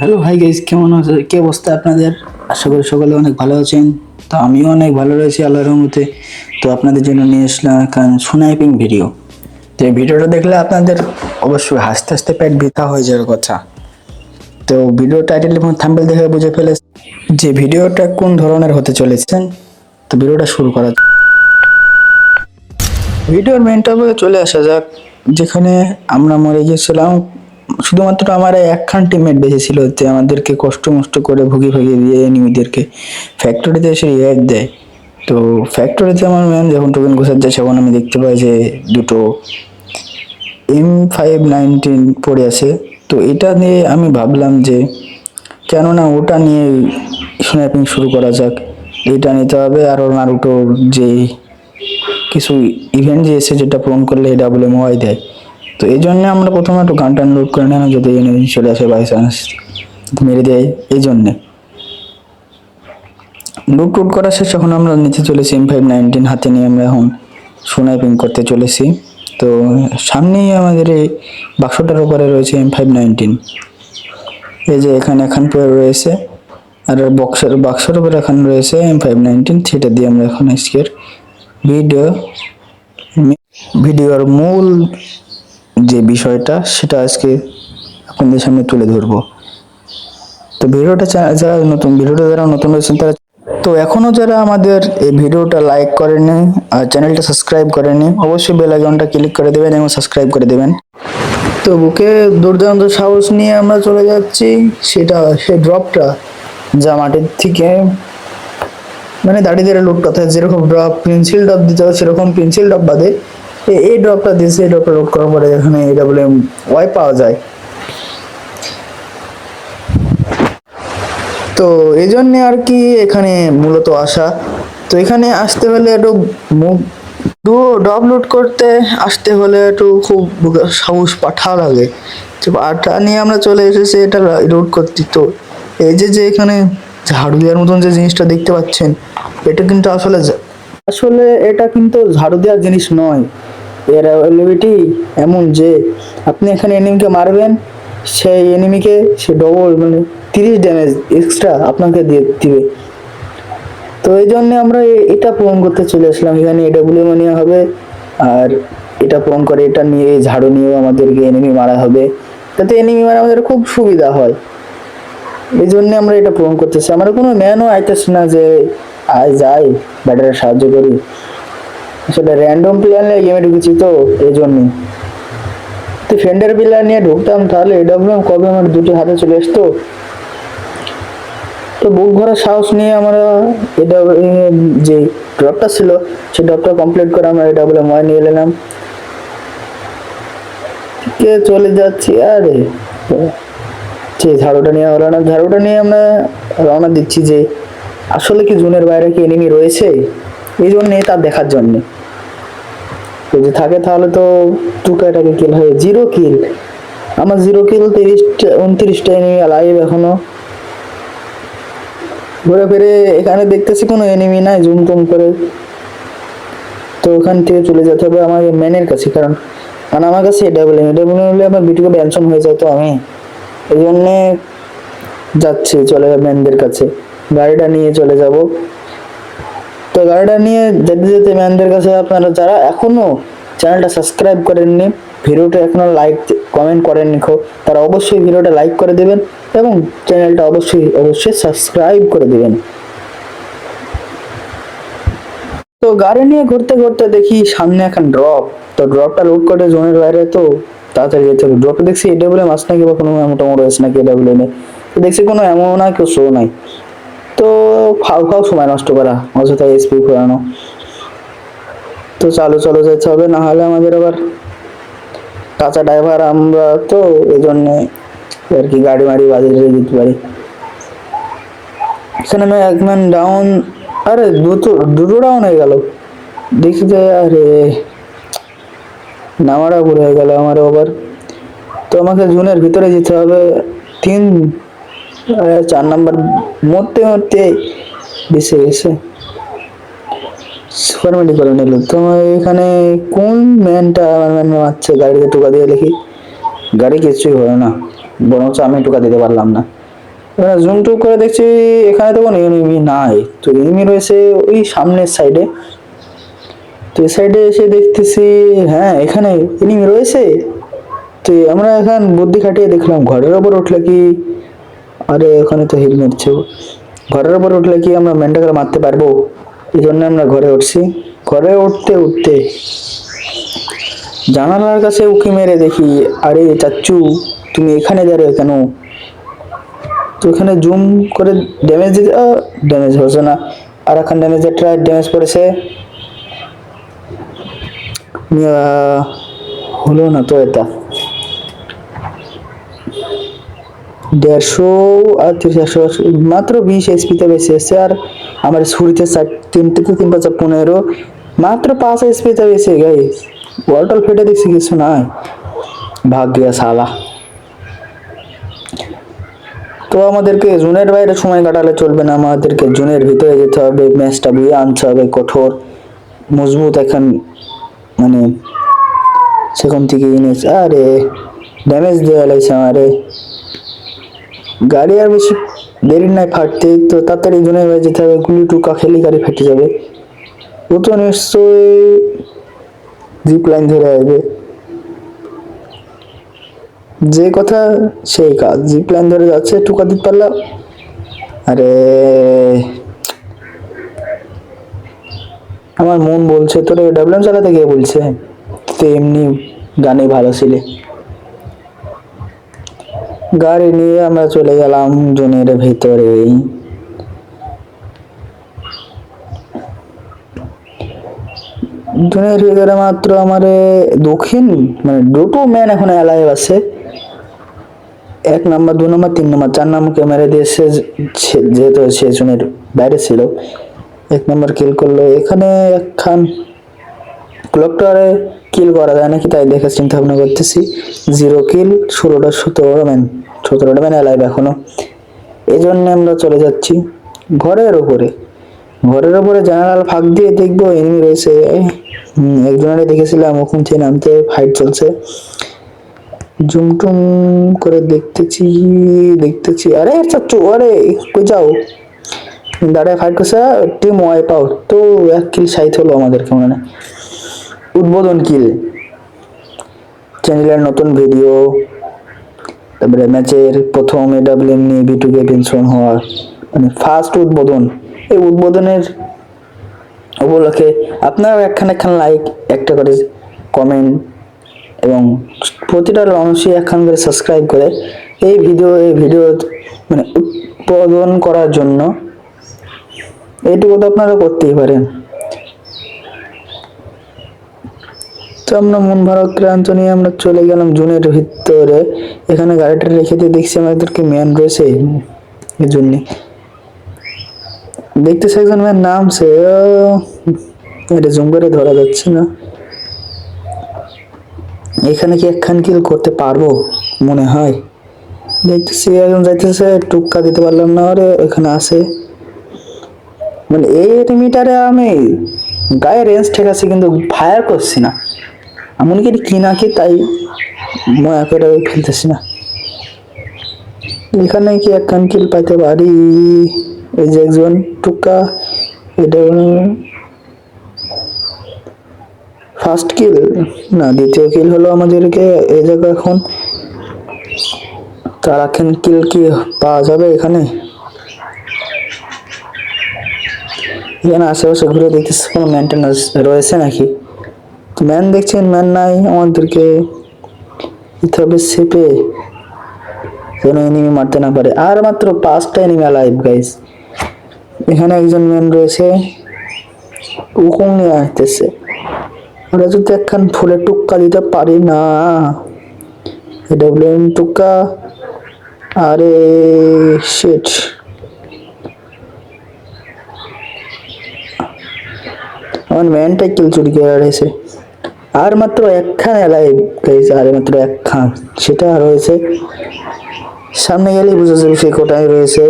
Hello hi guys কেমন আছে? কি অবস্থা আপনাদের? আশা করি সকলে অনেক ভালো আছেন। তো আমিও অনেক ভালো রয়েছি, আল্লাহর রহমতে। তো আপনাদের জন্য নিয়ে আসলাম এখন স্নাইপিং ভিডিও তো এই ভিডিওটা দেখলে আপনাদের অবশ্যই হাসতে হাসতে পেট ব্যথা হয়ে যাওয়ার কথা। তো ভিডিও টাইটেল এবং থাম্বেল দেখে বুঝে ফেলে যে ভিডিওটা কোন ধরনের হতে চলেছেন তো ভিডিওটা শুরু করা। ভিডিওর মেন টপিকে চলে আসা যাক, যেখানে আমরা মরে গিয়েছিলাম শুধুমাত্র আমার একখান টিমমেট বেঁচে ছিল যে আমাদেরকে কষ্ট মষ্ট করে ভুগি ভুগি দিয়ে এনিমিদেরকে ফ্যাক্টরিতে এসে রিয়াক্ট দেয়। তো ফ্যাক্টরিতে আমার ম্যাম যখন টোকেন ঘোষার যায় তখন আমি দেখতে পাই যে দুটো এম ফাইভ নাইনটিন পড়ে আছে। তো এটা নিয়ে আমি ভাবলাম যে কেননা ওটা নিয়ে স্ন্যাপিং শুরু করা যাক। এটা নিতে হবে আর নারুটোর যে কিছু ইভেন্ট যে এসে যেটা পূরণ করলে ডাবল এম ওয়াই দেয়। তো এই জন্য আমরা প্রথমে একটু গান টান লোড করে নিলাম যদি এনে চলে আসে বাই চান্স মেরে দেয় এই জন্যে। লুট টুট করা শেষ যখন আমরা নিতে চলেছি এম ফাইভ নাইনটিন হাতে নিয়ে আমরা এখন সোনাইপিং করতে চলেছি তো সামনেই আমাদের এই বাক্সটার উপরে রয়েছে এম ফাইভ নাইনটিন এই যে এখানে এখন পরে রয়েছে, আর বক্সের বাক্সের উপরে এখন রয়েছে এম ফাইভ নাইনটিন সেটা দিয়ে আমরা এখন আজকের ভিডিও ভিডিওর মূল যে বিষয়টা, সেটা আজকে আপনাদের সামনে তুলে ধরবো। তো ভিডিওটা যারা নতুন, ভিডিওটা যারা নতুন রয়েছেন, তারা তো এখনও যারা আমাদের এই ভিডিওটা লাইক করেনি আর চ্যানেলটা সাবস্ক্রাইব করেনি অবশ্যই বেল আইকনটা ক্লিক করে দেবেন এবং সাবস্ক্রাইব করে দেবেন। তো বুকে দুর্দান্ত সাহস নিয়ে আমরা চলে যাচ্ছি, সেটা, সেই ড্রপটা যা মাটির থেকে মানে দাঁড়িয়ে দাঁড়িয়ে করতে হয়, যেরকম ড্রপ পেন্সিল ড্রপ দিতে হয়, সেরকম পেন্সিল ড্রপ বাদে এই ড্রপটা দিয়েছে, এই ড্রপটা লোড করার পরে এখানে এডাব্লিউ এম ওয়াই পাওয়া যায়। তো এই জন্যে আর কি এখানে মূলত আসা। তো এখানে আসতে হলে একটু মুখ ড্রপ লোড করতে, আসতে হলে একটু খুব সাহস পাঠা লাগে। তো পাঠা নিয়ে আমরা চলে এসেছি, এটা লোড করতে। তো এই যে যে এখানে ঝাড়ু দেওয়ার মতন যে জিনিসটা দেখতে পাচ্ছেন, এটা কিন্তু আসলে আসলে এটা কিন্তু ঝাড়ু দেওয়ার জিনিস নয়। এর অ্যাবিলিটি এমন যে আপনি এখানে এনিমিকে মারবেন, সেই এনিমিকে সে ডবল মানে তিরিশ ড্যামেজ এক্সট্রা আপনাকে দিয়ে দিবে। তো এই জন্য আমরা এটা পূরণ করতে চলে আসলাম। এখানে এটা বলে নেওয়া হবে আর এটা পূরণ করে এটা নিয়ে ঝাড়ু নিয়েও আমাদেরকে এনিমি মারা হবে। তাতে এনিমি মারা আমাদের খুব সুবিধা হয়। এই জন্য আমরা এটা পূরণ করতেছি। আমরা কোনো ম্যানও আইতেছে না যে আয়, যাই ব্যাটারে সাহায্য করি। আসলে র্যান্ডম প্লেয়ার নিয়ে গেমে ঢুকেছি তো এই জন্যই তো ফ্রেন্ডের প্লেয়ার নিয়ে ঢুকতাম, তাহলে এডব্লিউএম কবে আমার দুটি হাতে চলে আসতো? তো বুক ভরা সাহস নিয়ে আমরা এটা যে ড্রপটা ছিল, সেই ড্রপটা কমপ্লিট করে আমরা এটা বলে ময় নিয়ে এলাম। কে চলে যাচ্ছি? আরে, যে ঝাড়ুটা নিয়ে হলো না ঝাড়ুটা নিয়ে আমরা রওনা দিচ্ছি যে, আসলে কি জুনের বাইরে কি এনিমি রয়েছে? এই জন্যে তা দেখার জন্যে। যদি থাকে তাহলে তো টুকাটাকে কিল হবে জিরো কিল আমার জিরো কিল তিরিশটা, উনত্রিশটা এনিমি লাইভ এখনও। ঘুরে ফিরে এখানে দেখতেছি কোনো এনিমি নাই জুম টুম করে। তো ওখান থেকে চলে যেতে হবে আমার ম্যানের কাছে, কারণ মানে আমার কাছে ডাবল বলে ডাবল বলে হলে আমার ভিডিও ব্যানসন হয়ে যায় তো আমি। এই জন্যে যাচ্ছি, চলে যাবে ম্যানদের কাছে। গাড়িটা নিয়ে চলে যাব। তো গাড়িটা নিয়ে যেতে যেতে ম্যানদের কাছে আপনারা যারা এখনও চ্যানেলটা সাবস্ক্রাইব করেননি, ভিডিওটা এখনও লাইক কমেন্ট করেননি খো, তারা অবশ্যই ভিডিওটা লাইক করে দেবেন এবং চ্যানেলটা অবশ্যই অবশ্যই সাবস্ক্রাইব করে দেবেন। তো গাড়ি নিয়ে ঘুরতে ঘুরতে দেখি সামনে এখন ড্রপ তো ড্রপটা লোড করে জোনের বাইরে, তো তাড়াতাড়ি যেতে হবে। ড্রপে দেখছি এটা বলে মাছ নাকি বা কোনো মোটামুটি আছে নাকি নেই। তো দেখছি কোনো এমন না কেউ শো নাই। তো ফাও ফাও সময় নষ্ট করা অযথা এসপি ঘোরানো। তো চালু চালু যেতে হবে, না হলে আমাদের আবার কাঁচা ড্রাইভার আমরা তো এই জন্যে আর কি গাড়ি মাড়ি বাজিয়ে দিতে পারি। এখানে আমি এক ম্যান ডাউন আরে দুটো দুটো ডাউন হয়ে গেল। দেখি যে, আরে, নামাটা পুরো হয়ে গেল আমার ওভার তো আমাকে জুনের ভিতরে যেতে হবে, তিন চার নাম্বার মরতে মরতে বেঁচে গেছে। সুপারমেডি করে নিল। তো এখানে কোন ম্যানটা আমার ম্যান মারছে? গাড়িতে টোকা দিয়ে দেখি। গাড়ি কিছুই হলো না। বরঞ্চ আমি টোকা দিতে পারলাম না। এবার জুম টুক করে দেখছি এখানে তো কোনো এনিমি নাই। তো এনিমি রয়েছে ওই সামনের সাইডে তো এই সাইডে এসে দেখতেছি হ্যাঁ এখানে এনিমি রয়েছে। তো আমরা এখন বুদ্ধি খাটিয়ে দেখলাম, ঘরের ওপর উঠলে কি আরে ওখানে তো হিল মারছে ঘরের ওপর উঠলে কি আমরা মেন্টাকে মারতে পারব? এই জন্য আমরা ঘরে উঠছি। ঘরে উঠতে উঠতে জানালার কাছে উকি মেরে দেখি, আরে চাচ্চু, তুমি এখানে দাঁড়িয়ে কেন? তো এখানে জুম করে ড্যামেজ দিতে ড্যামেজ হচ্ছে না। আর এখন ড্যামেজ ট্রাই ড্যামেজ পড়েছে। হলো না তো এটা। দেড়শো আর একশো মাত্র বিশ এসপিতে বেশি এসছে আর আমার ছুরিতে চার তিন থেকে তিন পাঁচ, পনেরো, মাত্র পাঁচ এসপিতে বেশি গাই বলটল ফেটে দেখছি কিছু নাই। ভাগ্য সালা তো আমাদেরকে জুনের বাইরে সময় কাটালে চলবে না, আমাদেরকে জুনের ভিতরে যেতে হবে ম্যাচটা বুয়ে আনতে হবে, কঠোর, মজবুত এখন মানে সেখান থেকে এনেছে আরে ড্যামেজ দেওয়া লাগছে আমারে। গাড়ি আর বেশি দেরি নাই ফাটতে, তো তাড়াতাড়ি জুনের বাইরে যেতে হবে, গুলি টুকা খেলি গাড়ি ফেটে যাবে। ও তো নিশ্চয়ই জিপ লাইন ধরে আসবে। যে কথা সেই কাজ জিপ লাইন ধরে যাচ্ছে, টুকা দিতে পারলাম। আরে, আমার মন বলছে, তোর ডাবলাম চালাতে গিয়ে বলছে? তো এমনি গানে ভালো ছিলে। গাড়ি নিয়ে আমরা চলে গেলাম জনের ভিতরে। জনের ভিতরে মাত্র আমার দক্ষিণ মানে দুটো ম্যান এখন অ্যালাইভ আছে। এক নাম্বার, দু নম্বর, তিন নম্বর, চার নাম্বারকে মেরে দিয়ে সে- যেহেতু সে জনের বাইরে ছিল। এক নম্বর কিল করল। এখানে একখান ক্লকটারে কিল করা যায় নাকি তাই দেখে চিন্তা ভাবনা করতেছি। জিরো কিল ষোলোটা সতেরোটা ম্যান সতেরোটা ম্যান অ্যালাইভ এখনও। এই জন্য আমরা চলে যাচ্ছি ঘরের ওপরে। ঘরের ওপরে জানালার ফাঁক দিয়ে দেখব এনিমি রয়েছে। একজনের দেখেছিলাম, ওখান থেকে নামতে ফাইট চলছে। জুম টুম করে দেখতেছি দেখতেছি। আরে, চাচ্চু, আরে, কই যাও? দাঁড়ায় ফাইট করছে টিম ওয়াইপ আউট তো, এক কিল সাইট হলো আমাদেরকে মনে হয়। উদ্বোধন কিল। চ্যানেলের নতুন ভিডিও তারপরে ম্যাচের প্রথম এডাব্লিউএম নিয়ে বিটুকে টেনশন হওয়া মানে ফার্স্ট উদ্বোধন। এই উদ্বোধনের উপলক্ষে আপনারাও একখান একখান লাইক একটা করে কমেন্ট এবং প্রতিটা মানুষই একখান করে সাবস্ক্রাইব করে এই ভিডিও এই ভিডিও মানে উৎপাদন করার জন্য এইটুকু তো আপনারা করতেই পারেন। তো আমরা মন ভারাক্রান্ত নিয়ে আমরা চলে গেলাম জুনের ভিতরে। এখানে গাড়িটা রেখে দিয়ে দেখছি আমাদেরকে ম্যান রয়েছে এই জন্যে। দেখতেছে একজন ম্যান নামছে এটা জুম করে ধরা যাচ্ছে না। এখানে কি একখান কিল করতে পারব মনে হয়? দেখতেছি, একজন যাইতেছে, টুক্কা দিতে পারলাম না, আরে এখানে আছে। মানে এই মিটারে আমি গায়ে রেঞ্জ ঠিক আছে কিন্তু ফায়ার করছি না। এমন কি কি না কি তাই করে ফেলতেছি না। এখানে কি একখান কিল পাইতে পারি? এই যে একজন টুকা, এটা ফার্স্ট কিল না, দ্বিতীয় কিল হলো আমাদেরকে এই জায়গা এখন। তার এখন কিল কি পাওয়া যাবে এখানে? এখানে আশেপাশে ঘুরে দেখতেছি কোনো মেনটেন্যান্স রয়েছে নাকি? ম্যান দেখছেন ম্যান নাই আমাদেরকে দিতে হবে সেপে যেন এনিমি মারতে না পারে আর মাত্র পাঁচটা এনিমি লাইভ গাইস এখানে একজন ম্যান রয়েছে উকুম নিয়ে আসতেছে ওরা যদি একখান ফুলের টুক্কা দিতে পারি না বললেন টুক্কা আরে শেট আমার ম্যানটা কিল চুরি করে রয়েছে আর মাত্র একখান এলাই গাইছে আর মাত্র একখান সেটা রয়েছে। সামনে গেলেই বুঝা যাবে সে কোটায় রয়েছে।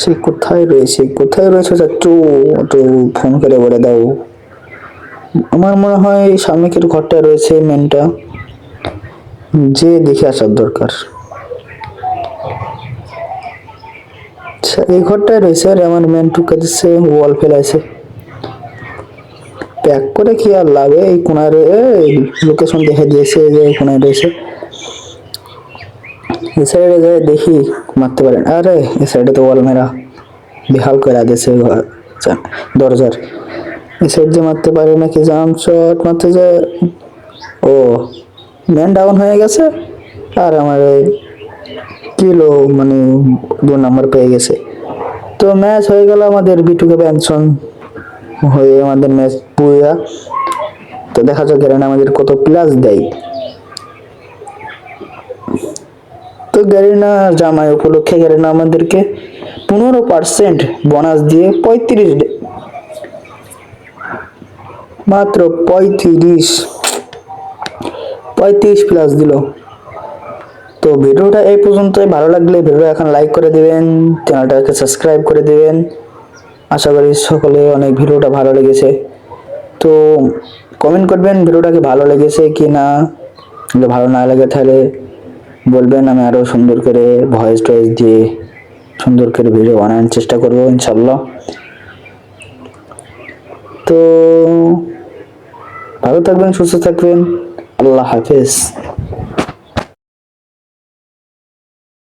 সে কোথায় রয়েছে? কোথায় রয়েছে চাচ্চু একটু ফোন করে বলে দাও। আমার মনে হয় সামনে ঘরটা রয়েছে মেনটা যে দেখে আসার দরকার। আচ্ছা এই ঘরটায় রয়েছে, আর আমার মেন টুকা দিচ্ছে ওয়াল ফেলাইছে প্যাক করে কি আর লাভে? এই কোনায় লোকেশন দেখে দিয়েছে যে এই কোনায় রয়েছে। এই সাইডে যায় দেখি, মারতে পারেন। আরে এই সাইডে তো ওয়াল মেরা। বেহাল করে দিয়েছে দরজার। এই সাইড দিয়ে মারতে পারে নাকি জাম শট মারতে যায়। ও ম্যান ডাউন হয়ে গেছে? আর আমার কিলো মানে দু নম্বর পেয়ে গেছে। তো ম্যাচ হয়ে গেল আমাদের বিটুকে পেনশন হয়ে আমাদের ম্যাচ পুরা তো দেখা যাক গ্যারেন আমাদের কত প্লাস দেয়। তো গ্যারিনা জামাই উপলক্ষে গ্যারিনা আমাদেরকে পনেরো পার্সেন্ট বোনাস দিয়ে পঁয়ত্রিশ মাত্র পঁয়ত্রিশ পঁয়ত্রিশ প্লাস দিল। তো ভিডিওটা এই পর্যন্তই। ভালো লাগলে ভিডিওটা এখন লাইক করে দিবেন চ্যানেলটাকে সাবস্ক্রাইব করে দিবেন। আশা করি সকলে অনেক ভিডিওটা ভালো লেগেছে। তো কমেন্ট করবেন ভিডিওটাকে ভালো লেগেছে কি না। ভালো না লাগে তাহলে বলবেন, আমি আরও সুন্দর করে ভয়েস টয়েস দিয়ে সুন্দর করে ভিডিও বানানোর চেষ্টা করব ইনশাল্লাহ তো ভালো থাকবেন, সুস্থ থাকবেন। আল্লাহ হাফেজ।